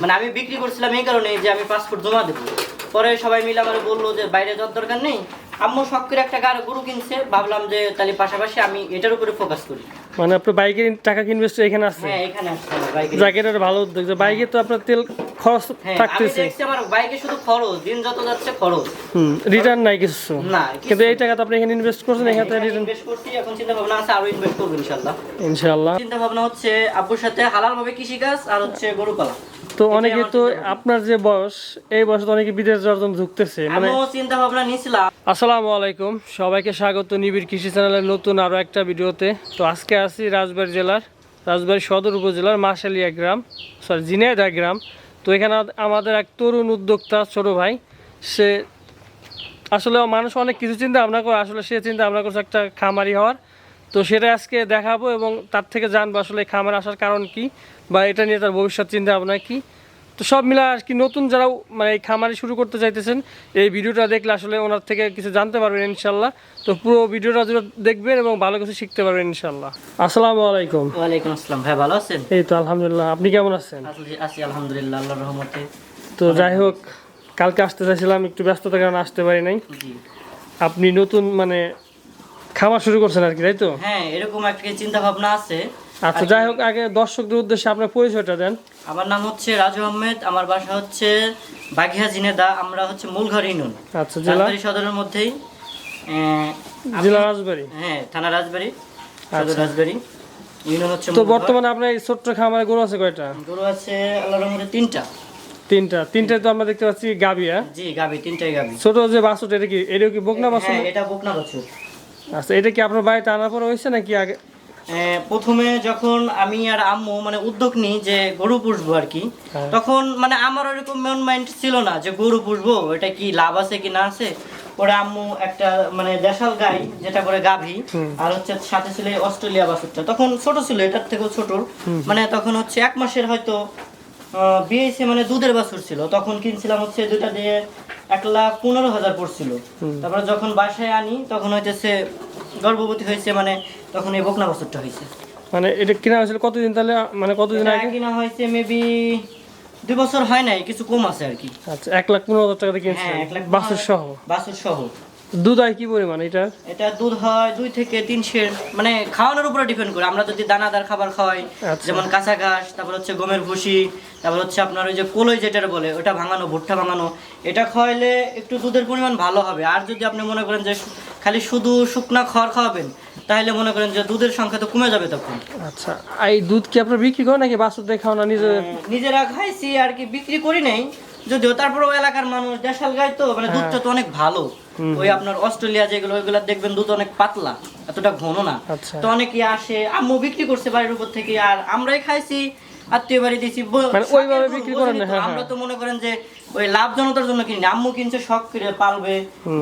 মানে আমি বিক্রি করছিলাম এই কারণে যে আমি পাসপোর্ট জমা দেবো। পরে সবাই মিলে আমার বলল যে বাইরে যাওয়ার দরকার নেই। আম্মু শখ করে একটা গাড়ি গরু কিনছে। ভাবলাম যে তাহলে পাশাপাশি আমি এটার উপরে ফোকাস করি। মানে আপনার বাইকের টাকা ইনভেস্ট এখানে আছে? হ্যাঁ এখানে আমার বাইকে যাকে ভালো উদ্যোগ। যে বাইকে তো আপনার তেল খরচ হ্যাঁ আমি দেখছি আমার বাইকে শুধু খরচ দিন যত যাচ্ছে খরচ। হুম রিটার্ন নাই কিছু। না কিন্তু এই টাকা তো আপনি এখানে ইনভেস্ট করছেন এখানে রিটার্ন ইনভেস্ট করছি এখন চিন্তা ভাবনা আছে আরও ইনভেস্ট করব ইনশাল্লাহ ইনশাআল্লাহ। চিন্তা ভাবনা হচ্ছে আব্বুর সাথে হালাল ভাবে কৃষি কাজ আর হচ্ছে গরু পালা তো অনেকে তো আপনার যে বয়স এই বয়সে অনেকে বিদেশ যাওয়ার জন্য ঝুঁকতেছে। মানে চিন্তা ভাবনা নিছিলাম আসসালামু আলাইকুম সবাইকে স্বাগত নিবিড় কৃষি চ্যানেলের নতুন আরও একটা ভিডিওতে। তো আজকে আছি রাজবাড়ী জেলার রাজবাড়ী সদর উপজেলার মাসালিয়া গ্রাম সরি জিনাইদা গ্রাম। তো এখানে আমাদের এক তরুণ উদ্যোক্তা ছোট ভাই সে আসলে মানুষ অনেক কিছু চিন্তা ভাবনা করে আসলে সে চিন্তা ভাবনা করছে একটা খামারি হওয়ার। তো সেটা আজকে দেখাবো এবং তার থেকে জানব আসলে খামার আসার কারণ কি বা এটা নিয়ে তার ভবিষ্যৎ চিন্তা ভাবনা কি। তো সব মিলে আর কি নতুন যারা মানে এই খামারি শুরু করতে চাইতেছেন এই ভিডিওটা দেখলে আসলে ওনার থেকে কিছু জানতে পারবেন ইনশাল্লাহ। তো পুরো ভিডিওটা জুড়ে দেখবেন এবং ভালো কিছু শিখতে পারবেন ইনশাল্লাহ। আসসালামু আলাইকুম। ওয়ালাইকুম আসসালাম। ভাই ভালো আছেন? এই তো আলহামদুলিল্লাহ। আপনি কেমন আছেন? আছি- আছি আলহামদুলিল্লাহ আল্লাহর রহমতে। তো যাই হোক কালকে আসতে চাইছিলাম একটু ব্যস্ততার কারণে আসতে পারি নাই। জি। আপনি নতুন মানে খামার শুরু করছেন আর কি তাই তো? হ্যাঁ এরকম একটা চিন্তা ভাবনা আছে। আচ্ছা যাই হোক আগে দর্শকদের উদ্দেশ্যে আপনার পরিচয়টা দেন। আমার নাম হচ্ছে রাজু আহমেদ আমার বাসা হচ্ছে বাগিয়া জিনেদা আমরা হচ্ছে মূলঘর ইউনিয়ন। আচ্ছা জেলা? সদরের মধ্যেই জেলা রাজবাড়ী? হ্যাঁ থানা রাজবাড়ী সদর আচ্ছা। রাজবাড়ী ইউনিয়ন হচ্ছে তো বর্তমানে আপনার এই ছোট্ট খামারে গরু আছে কয়টা? গরু আছে আল্লাহর রহমতে তিনটা। তিনটা। তিনটা তো আমরা দেখতে পাচ্ছি গাবিয়া জি গাবি তিনটাই গাবি। ছোট যে বাসুটা এটা কি এটা কি বকনা বাসু হ্যাঁ এটা বকনা বছর। আচ্ছা এটা কি আপনার বাড়িতে আনার পরে হয়েছে নাকি আগে প্রথমে যখন আমি আর আম্মু মানে উদ্যোগ নিই যে গরু পুষবো আর কি হ্যাঁ। তখন মানে আমার ওরকম মন মাইন্ড ছিল না যে গরু পুষবো এটা কি লাভ আছে কি না আছে। পরে আম্মু একটা মানে দেশাল গাই যেটা করে গাভী আর হচ্ছে সাথে ছিল অস্ট্রেলিয়া বাছুরটা। তখন ছোট ছিল এটার থেকেও ছোট। মানে তখন হচ্ছে এক মাসের হয়তো বিয়েছে মানে দুধের বাছুর ছিল। তখন কিনছিলাম হচ্ছে দুটা দিয়ে এক লাখ পনেরো হাজার পড়ছিল। তারপরে যখন বাসায় আনি তখন হইতেছে গর্ভবতী হয়েছে মানে তখন এই বকনা বছরটা হয়েছে। মানে এটা কিনা হয়েছিল কতদিন তাহলে মানে কতদিন আগে? কিনা হয়েছে মেবি দুই বছর হয় নাই কিছু কম আছে আর কি। আচ্ছা এক লাখ পনেরো হাজার টাকা দিয়ে কিনছেন হ্যাঁ এক লাখ বাসুর সহ বাছুর সহ দুধ হয় কি পরিমাণ এটা? এটা দুধ হয় দুই থেকে তিন সের মানে খাওয়ানোর উপরে ডিপেন্ড করে। আমরা যদি দানাদার খাবার খাওয়াই আচ্ছা। যেমন কাঁচা ঘাস তারপর হচ্ছে গমের ভুসি তারপর হচ্ছে আপনার ওই যে কলই যেটা বলে ওটা ভাঙানো ভুট্টা ভাঙানো এটা খাওয়াইলে একটু দুধের পরিমাণ ভালো হবে। আর যদি আপনি মনে করেন যে খালি শুধু শুকনা খড় খাওয়াবেন তাহলে মনে করেন যে দুধের সংখ্যা তো কমে যাবে তখন। আচ্ছা এই দুধ কি আপনার বিক্রি করেন নাকি বাসুর দিয়ে খাওয়া না নিজে নিজেরা খাইছি আর কি বিক্রি করি নাই। যদিও তারপরেও এলাকার মানুষ দেশাল গাই তো মানে দুধটা তো অনেক ভালো ওই আপনার অস্ট্রেলিয়া যেগুলো ওইগুলো দেখবেন দুধ অনেক পাতলা এতটা ঘন না আচ্ছা। তো অনেকেই আসে আম্মু বিক্রি করছে বাড়ির উপর থেকে আর আমরাই খাইছি আত্মীয় বাড়ি দিয়েছি মানে ওইভাবে বিক্রি করেন তো, হ্যাঁ, আমরা হ্যাঁ। তো মনে করেন যে ওই লাভজনতার জন্য কিনি আম্মু কিনছে শখ করে পালবে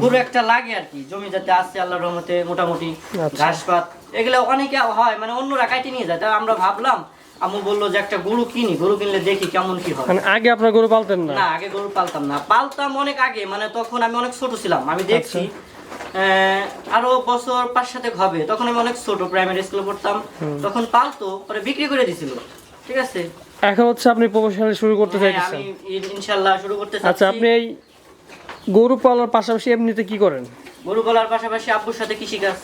গরু একটা লাগে আর কি জমি যাতে আসছে আল্লাহর রহমতে মোটামুটি আচ্ছা। ঘাস পাত এগুলো অনেকে হয় মানে অন্যরা কাটি নিয়ে যায় তাই আমরা ভাবলাম আম্মু বলল যে একটা গরু কিনি গরু কিনলে দেখি কেমন কি হয়। মানে আগে আপনার গরু পালতেন না? না আগে গরু পালতাম না। পালতাম অনেক আগে মানে তখন আমি অনেক ছোট ছিলাম। আমি দেখছি আরও বছর পাঁচ সাথে হবে তখন আমি অনেক ছোট প্রাইমারি স্কুলে পড়তাম। তখন পালতো পরে বিক্রি করে দিছিল। ঠিক আছে? এখন হচ্ছে আপনি প্রফেশনালি শুরু করতে হ্যাঁ, চাইতেছেন। আমি ইন- ইনশাল্লাহ শুরু করতে আচ্ছা আপনি এই গরু পালার পাশাপাশি এমনিতে কি করেন? গরু পালার পাশাপাশি আব্বুর সাথে কৃষি কাজ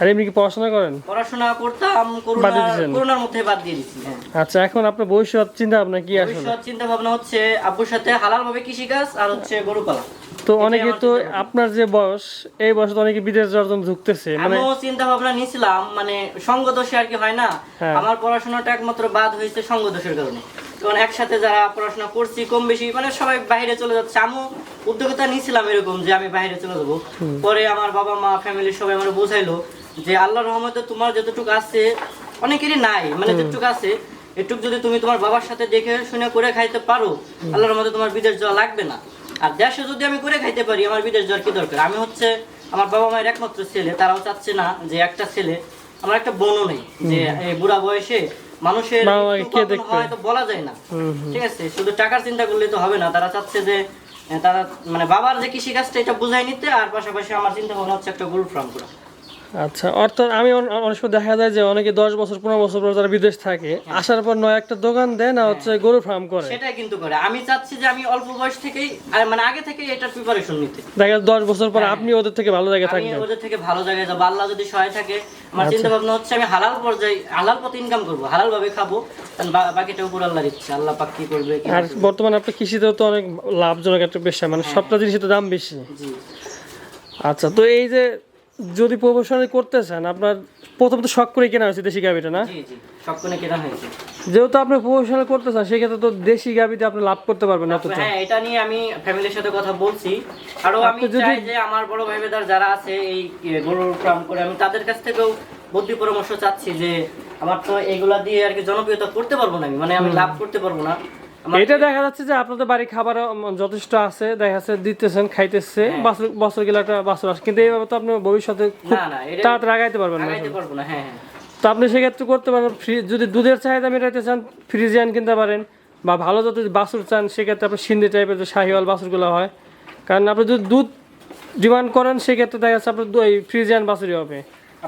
আর এমনি কি পড়াশোনা করেন? পড়াশোনা করতাম করোনা বাদ দিয়ে দিয়েছেন? করোনার মধ্যে বাদ দিয়ে দিচ্ছি হ্যাঁ। আচ্ছা এখন আপনার ভবিষ্যৎ চিন্তা ভাবনা কি আসলে? ভবিষ্যৎ চিন্তা ভাবনা হচ্ছে আব্বুর সাথে হালাল ভাবে কৃষি কাজ আর হচ্ছে গরু পালা। তো অনেকে তো আপনার যে বয়স এই বয়সে তো অনেকে বিদেশ যাওয়ার জন্য ঝুঁকতেছে মানে আমিও চিন্তা ভাবনা নিয়েছিলাম মানে সঙ্গ দোষে আর কি হয় না। হ্যাঁ। আমার পড়াশোনাটা একমাত্র বাদ হয়েছে সঙ্গ দোষের কারণে। কারণ একসাথে যারা পড়াশোনা করছি কম বেশি মানে সবাই বাইরে চলে যাচ্ছে। আমিও উদ্যোগতা নিয়েছিলাম এরকম যে আমি বাইরে চলে যাব। পরে আমার বাবা মা ফ্যামিলির সবাই আমার বোঝাইলো যে আল্লাহ রহমতে তোমার যতটুকু আছে অনেকেরই নাই মানে যেটুকু আছে এটুকু যদি তুমি তোমার বাবার সাথে দেখে শুনে করে খাইতে পারো আল্লাহর রহমতে তোমার বিদেশ যাওয়া লাগবে না। আর দেশে যদি আমি করে খাইতে পারি আমার বিদেশ যাওয়ার কি দরকার? আমি হচ্ছে আমার বাবা মায়ের একমাত্র ছেলে তারাও চাচ্ছে না যে একটা ছেলে আমার একটা বোনও নেই যে এই বুড়া বয়সে মানুষের বাবা মাকে একটু কে কখন দেখবে? হয় তো বলা যায় না। ঠিক আছে? শুধু টাকার চিন্তা করলে তো হবে না তারা চাচ্ছে যে তারা মানে বাবার যে কৃষি কাজটা এটা বুঝাই নিতে আর পাশাপাশি আমার চিন্তা ভাবনা হচ্ছে একটা গরুর ফার্ম করা। আচ্ছা অর্থাৎ আমি অনেক সময় দেখা যায় যে অনেকে দশ বছর পনেরো বছর পর তারা বিদেশ থাকে আসার পর নয় একটা দোকান দেয় না হচ্ছে গরু ফার্ম করে। সেটাই কিন্তু করে। আমি চাচ্ছি যে আমি অল্প বয়স থেকেই মানে আগে থেকে এটার প্রিপারেশন নিতে। দেখা যায় দশ বছর পর আপনি ওদের থেকে ভালো জায়গায় আমি থাকবেন। ওদের থেকে ভালো জায়গায় যাব। আল্লাহ যদি সহায় থাকে আমার আচ্ছা। চিন্তা ভাবনা হচ্ছে আমি হালাল পর্যায়ে হালাল পথে ইনকাম করব হালাল ভাবে খাব বাকিটা উপর আল্লাহ দিচ্ছে আল্লাহ পাক কি করবে আর বর্তমানে আপনার কৃষিতেও তো অনেক লাভজনক একটা পেশা মানে সবটা জিনিসের তো দাম বেশি। জি। আচ্ছা তো এই যে যদি প্রফেশনালি করতে চান আপনার প্রথমত শখ করে কেনা হয়েছে দেশি গাভিটা না? জি কেনা হয়েছে। যেহেতু আপনি প্রফেশনাল করতে চান সেক্ষেত্রে তো দেশি গাভিতে আপনি লাভ করতে পারবেন না হ্যাঁ এটা নিয়ে আমি ফ্যামিলির সাথে কথা বলছি। আরও আমি চাই যে আমার বড় ভাই বেদার যারা আছে এই গরুর ফার্ম করে আমি তাদের কাছ থেকেও বুদ্ধি পরামর্শ চাচ্ছি যে আমার তো এগুলা দিয়ে আর কি জনপ্রিয়তা করতে পারব না আমি। মানে আমি লাভ করতে পারব না। এটা দেখা যাচ্ছে যে আপনাদের বাড়ি খাবার যথেষ্ট আছে। দেখা যাচ্ছে দিতেছেন খাইতেছে বছর বছর গেলে একটা বছর আসে কিন্তু এইভাবে তো আপনি ভবিষ্যতে তাড়াতাড়ি আগাইতে পারবেন না। হ্যাঁ হ্যাঁ। তো আপনি সেক্ষেত্রে করতে পারেন যদি দুধের চাহিদা মেটাইতে চান ফ্রিজিয়ান কিনতে পারেন বা ভালো জাতের বাছুর চান সেক্ষেত্রে আপনি সিন্ধি টাইপের যে শাহিওয়াল বাছুরগুলো হয়। কারণ আপনি যদি দুধ ডিমান্ড করেন সেক্ষেত্রে দেখা যাচ্ছে আপনার এই ফ্রিজিয়ান বাছুরই হবে।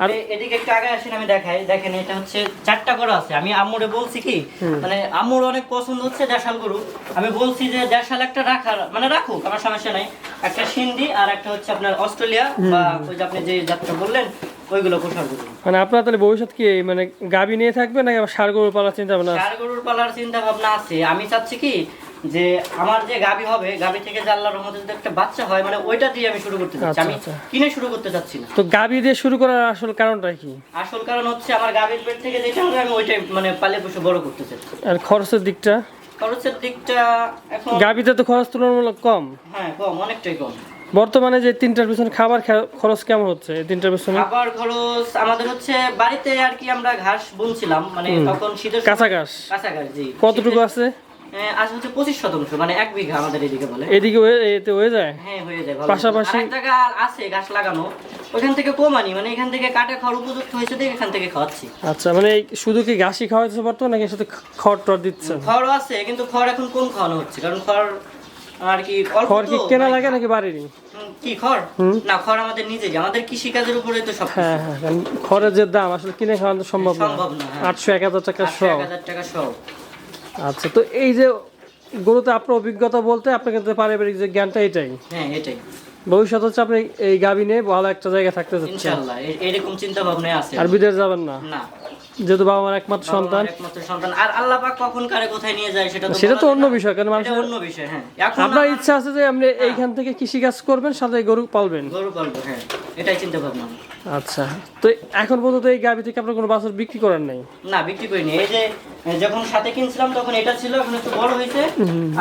আর এদিকে একটু আগে আসেন আমি দেখাই। দেখেন এটা হচ্ছে চারটা গরু আছে। আমি আম্মুরে বলছি কি মানে আম্মুর অনেক পছন্দ হচ্ছে দেশাল গরু। আমি বলছি যে দেশাল একটা রাখার মানে রাখুক আমার সমস্যা নাই। একটা সিন্ধি আর একটা হচ্ছে আপনার অস্ট্রেলিয়া বা ওই যে আপনি যে যাত্রা বললেন ওইগুলো পোষার গরু। মানে আপনার তাহলে ভবিষ্যৎ কি মানে গাবি নিয়ে থাকবে নাকি আবার সার গরুর পালার চিন্তা ভাবনা? চার গরুর পালার চিন্তা ভাবনা আছে। আমি চাচ্ছি কি যে আমার যে গাবি হবে গাবি থেকে যে আল্লাহর রহমতে যদি একটা বাচ্চা হয় মানে ওইটা দিয়ে আমি শুরু করতে চাচ্ছি। আচ্ছা, আমি আচ্ছা। কিনে শুরু করতে চাচ্ছি না। তো গাবি দিয়ে শুরু করার আসল কারণটা কি? আসল কারণ হচ্ছে আমার গাবির পেট থেকে যেটা হবে আমি ওইটাই মানে পালে বসে বড় করতে চাচ্ছি। আর খরচের দিকটা? খরচের দিকটা এখন গাবিতে তো খরচ তুলনামূলক কম। হ্যাঁ কম অনেকটাই কম। বর্তমানে যে তিনটার পিছনে খাবার খরচ কেমন হচ্ছে এই তিনটার পিছনে? খাবার খরচ আমাদের হচ্ছে বাড়িতে আর কি আমরা ঘাস বুনছিলাম মানে তখন শীতের কাঁচা ঘাস। কাঁচা ঘাস জি। কতটুকু আছে? আজ হচ্ছে পঁচিশ শতাংশ মানে এক বিঘা আমাদের এদিকে বলে। এদিকে এতে হয়ে যায়? হ্যাঁ হয়ে যায় পাশাপাশি- আর আছে ঘাস লাগানো। ওইখান থেকে কম আনি মানে এখান থেকে কাটে খাওয়ার উপযুক্ত হয়েছে দেখে এখান থেকে খাওয়াচ্ছি। আচ্ছা মানে শুধু কি ঘাসই খাওয়া বর্তমানে নাকি সাথে খড় টর দিচ্ছে? খড় আছে কিন্তু খড় এখন কম খাওয়ানো হচ্ছে কারণ খড় আর কি খড় কি কেনা মানে লাগে নাকি বাড়িরই? কি খড়? না খড় আমাদের নিজেরই আমাদের কৃষি কাজের উপরে তো সব হ্যাঁ হ্যাঁ খড়ের যে দাম আসলে কিনে খাওয়া তো সম্ভব না। সম্ভব না হ্যাঁ। আটশো এক হাজার টাকা আটশো সহ। এক হাজার টাকা সহ। আচ্ছা তো এই যে গুরুতে আপনার অভিজ্ঞতা বলতে আপনার কিন্তু পারিবারিক যে জ্ঞানটা এটাই। হ্যাঁ এটাই। ভবিষ্যৎ হচ্ছে আপনি এই গাবি নিয়ে ভালো একটা জায়গায় থাকতে চাচ্ছেন। ইনশাআল্লাহ এরকম চিন্তা ভাবনা আছে। আর বিদেশ যাবেন না? না। যেহেতু বাবা মার একমাত্র সন্তান। একমাত্র সন্তান। আর আল্লাহ পাক কখন কারে কোথায় নিয়ে যায় সেটা তো সেটা তো অন্য বিষয় কারণ মানুষের অন্য বিষয় হ্যাঁ। এখন আপনার ইচ্ছা আছে যে আপনি এইখান থেকে কৃষি কাজ করবেন সাথে গরু পালবেন। গরু পালবো হ্যাঁ। এটাই চিন্তা ভাবনা আচ্ছা। তো এখন পর্যন্ত এই গাবি থেকে আপনার কোনো বাছুর বিক্রি করেন নাই? না বিক্রি করিনি এই যে যখন সাথে কিনছিলাম তখন এটা ছিল এখন একটু বড় হয়েছে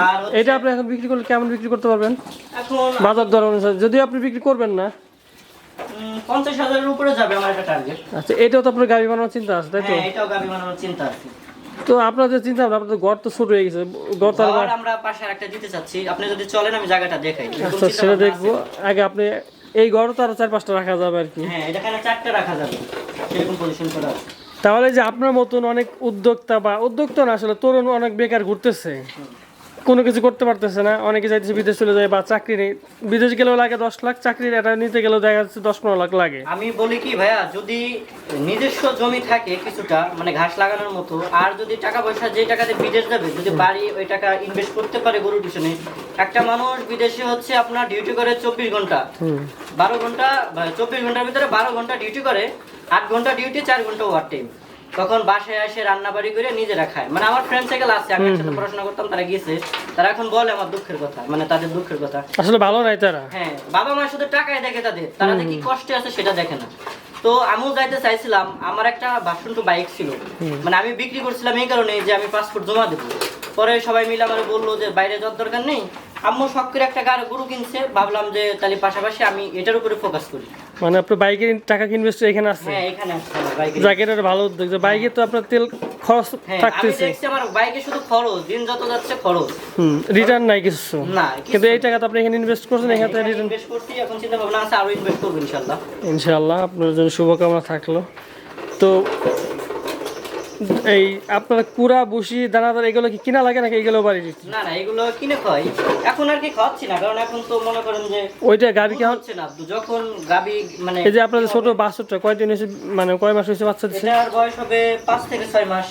আর এটা আপনি এখন বিক্রি করলে কেমন বিক্রি করতে পারবেন? এখন বাজার দর অনুসারে। যদি আপনি বিক্রি করবেন না পঞ্চাশ হাজারের উপরে যাবে আমার একটা টার্গেট আচ্ছা এটাও তো আপনার গাড়ি বানানোর চিন্তা আছে তাই তো? হ্যাঁ এটাও গাবি বানানোর চিন্তা আছে। তো আপনার যে চিন্তা ভাবনা আপনার ঘর তো ছোট হয়ে গেছে ঘর তো আমরা পাশে একটা দিতে চাচ্ছি। আপনি যদি চলেন আমি জায়গাটা দেখাই। আচ্ছা সেটা দেখব। আগে আপনি এই ঘর তো আরও চার পাঁচটা রাখা যাবে আর কি। হ্যাঁ এখানে চারটে রাখা যাবে। সেরকম পজিশন করা আছে। তাহলে যে আপনার মতন অনেক উদ্যোক্তা বা উদ্যোক্তা না আসলে তরুণ অনেক বেকার ঘুরতেছে। কোনো কিছু করতে পারতেছে না অনেকে চাইতেছে বিদেশ চলে যায় বা চাকরি নেই। বিদেশ গেলেও লাগে দশ লাখ চাকরি এটা নিতে গেলেও দেখা যাচ্ছে দশ পনেরো লাখ লাগে। আমি বলি কি ভাইয়া যদি নিজস্ব জমি থাকে কিছুটা মানে ঘাস লাগানোর মতো আর যদি টাকা পয়সা যে টাকাতে বিদেশ যাবে যদি বাড়ি ওই টাকা ইনভেস্ট করতে পারে গরুর পিছনে একটা মানুষ বিদেশে হচ্ছে আপনার ডিউটি করে চব্বিশ ঘণ্টা। বারো ঘণ্টা চব্বিশ ঘণ্টার ভিতরে বারো ঘণ্টা ডিউটি করে আট ঘণ্টা ডিউটি চার ঘণ্টা ওভার টাইম তখন বাসায় এসে রান্না বাড়ি করে নিজেরা খায়। মানে আমার ফ্রেন্ড সাইকেল আছে আমি একসাথে পড়াশোনা করতাম তারা গিয়েছে তারা এখন বলে আমার দুঃখের কথা মানে তাদের দুঃখের কথা। আসলে ভালো নাই তারা। হ্যাঁ বাবা মা শুধু টাকাই দেখে তাদের তারা যে কি কষ্টে আছে সেটা দেখে না। তো আমিও যাইতে চাইছিলাম আমার একটা ভার্সন টু বাইক ছিল। মানে আমি বিক্রি করছিলাম এই কারণে যে আমি পাসপোর্ট জমা দেবো। পরে সবাই মিলে আমার বলল যে বাইরে যাওয়ার দরকার নেই আম্মু শখ করে একটা গাড়ি গরু কিনছে। ভাবলাম যে তাহলে পাশাপাশি আমি এটার উপরে ফোকাস করি। মানে আপনার বাইকের টাকা ইনভেস্ট এখানে আছে? হ্যাঁ এখানে আসছে আমার বাইকে ভালো উদ্যোগ। যে বাইকে তো আপনার তেল খরচ হ্যাঁ আমি দেখছি আমার বাইকে শুধু খরচ দিন যত যাচ্ছে খরচ। হুম রিটার্ন নাই কিছু। না কিন্তু এই টাকা তো আপনি এখানে ইনভেস্ট করছেন এখান থেকে রিটার্ন ইনভেস্ট করছি এখন চিন্তা ভাবনা আছে আরও ইনভেস্ট করব ইনশাল্লাহ ইনশাআল্লাহ আপনার জন্য শুভকামনা থাকল। তো এই আপনার কুড়া বুসি দানাদার এগুলো কি কিনা লাগে নাকি এগুলো বাড়ি দিচ্ছে না না এগুলো কিনে খাই এখন আর কি খাওয়াচ্ছি না কারণ এখন তো মনে করেন যে ওইটা দুধ কেমন হচ্ছে না। যখন গাবি মানে এই যে আপনাদের ছোট বাছুরটা কয়দিন হয়েছে মানে কয় মাস হয়েছে বাচ্চা দিচ্ছে এটার বয়স হবে পাঁচ থেকে ছয় মাস।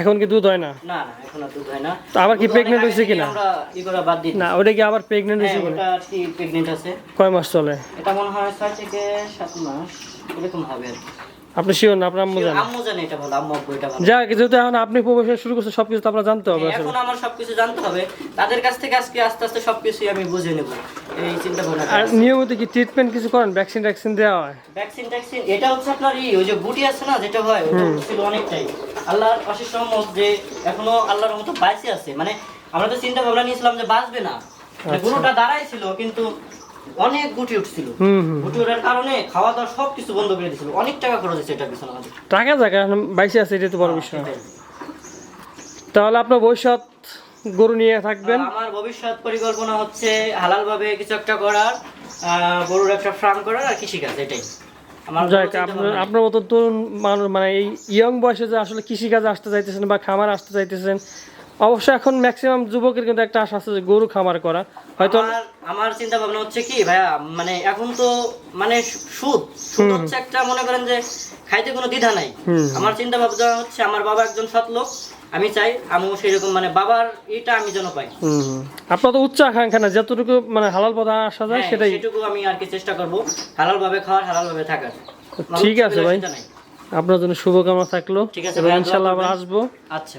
এখন কি দুধ হয় না? না না এখন আর দুধ হয় না। তো আবার কি আগে হয়েছে কিনা? আমরা ই করা বাদ দিই। না ওটা কি আবার প্রেগনেন্ট হয়েছে হ্যাঁ, কিনা? ওটা কি প্রেগনেন্ট আছে। কয় মাস চলে? এটা মনে হয় ছয় থেকে সাত মাস এরকম হবে আর কি। আপনি শিওর না? আপনার আম্মু জানেন আম্মু জানে এটা ভালো আম্মু আব্বু এটা ভালো। যা কিছু তো এখন আপনি প্রবেশ শুরু করছেন সবকিছু তো আপনার জানতে হবে এখন আমার সবকিছু জানতে হবে। তাদের কাছ থেকে আজকে আস্তে আস্তে সবকিছুই আমি বুঝে নেব। এই চিন্তা ভাবনা আর নিয়মিত কি ট্রিটমেন্ট কিছু করেন? ভ্যাকসিন ট্যাকসিন দেওয়া হয়? ভ্যাকসিন ট্যাকসিন এটা হচ্ছে আপনার ই ওই যে গুটি আছে না যেটা হয় ওটা ছিল অনেকটাই। আল্লাহর অশেষ রহমত যে এখনও আল্লাহর মতো বাইসে আছে। মানে আমরা তো চিন্তা ভাবনা নিয়েছিলাম যে বাঁচবে না। মানে আচ্ছা। গরুটা দাঁড়াই ছিল কিন্তু অনেক গুটি উঠছিল। গুটি ওঠার কারণে খাওয়া দাওয়া সব কিছু বন্ধ করে দিয়েছিল অনেক টাকা খরচ হয়েছে এটার পিছনে আমাদের। টাকা জায়গা আছে এটা তো বড় বিষয়। তাহলে আপনার ভবিষ্যৎ গরু নিয়ে থাকবেন? আমার ভবিষ্যৎ পরিকল্পনা হচ্ছে হালাল ভাবে কিছু একটা করার গরুর একটা ফার্ম করার আর কৃষিকাজ এটাই। আপনার মতো তরুণ মানুষ মানে এই ইয়ং বয়সে যে আসলে কৃষিকাজে আসতে চাইতেছেন বা খামার আসতে চাইতেছেন অবশ্য এখন ম্যাক্সিমাম যুবকের কিন্তু একটা আশা আছে যে গরু খামার করা। হয়তো আমার চিন্তা ভাবনা হচ্ছে কি ভাইয়া মানে এখন তো মানে সুদ সুদ হচ্ছে একটা মনে করেন যে খাইতে কোনো দ্বিধা নাই। আমার চিন্তা ভাবনা হচ্ছে আমার বাবা একজন সৎ লোক আমি চাই আমিও সেরকম মানে বাবার এটা আমি যেন পাই। আপনার তো উচ্চ আকাঙ্ক্ষা না যতটুকু মানে হালাল পথে আসা যায় হ্যাঁ, সেটাই। সেটুকু আমি আর কি চেষ্টা করব হালাল ভাবে খাওয়ার হালাল ভাবে থাকার ঠিক আছে ভাই। আপনার জন্য শুভকামনা থাকল। ঠিক আছে ইনশাল্লাহ আবার আসব। আচ্ছা।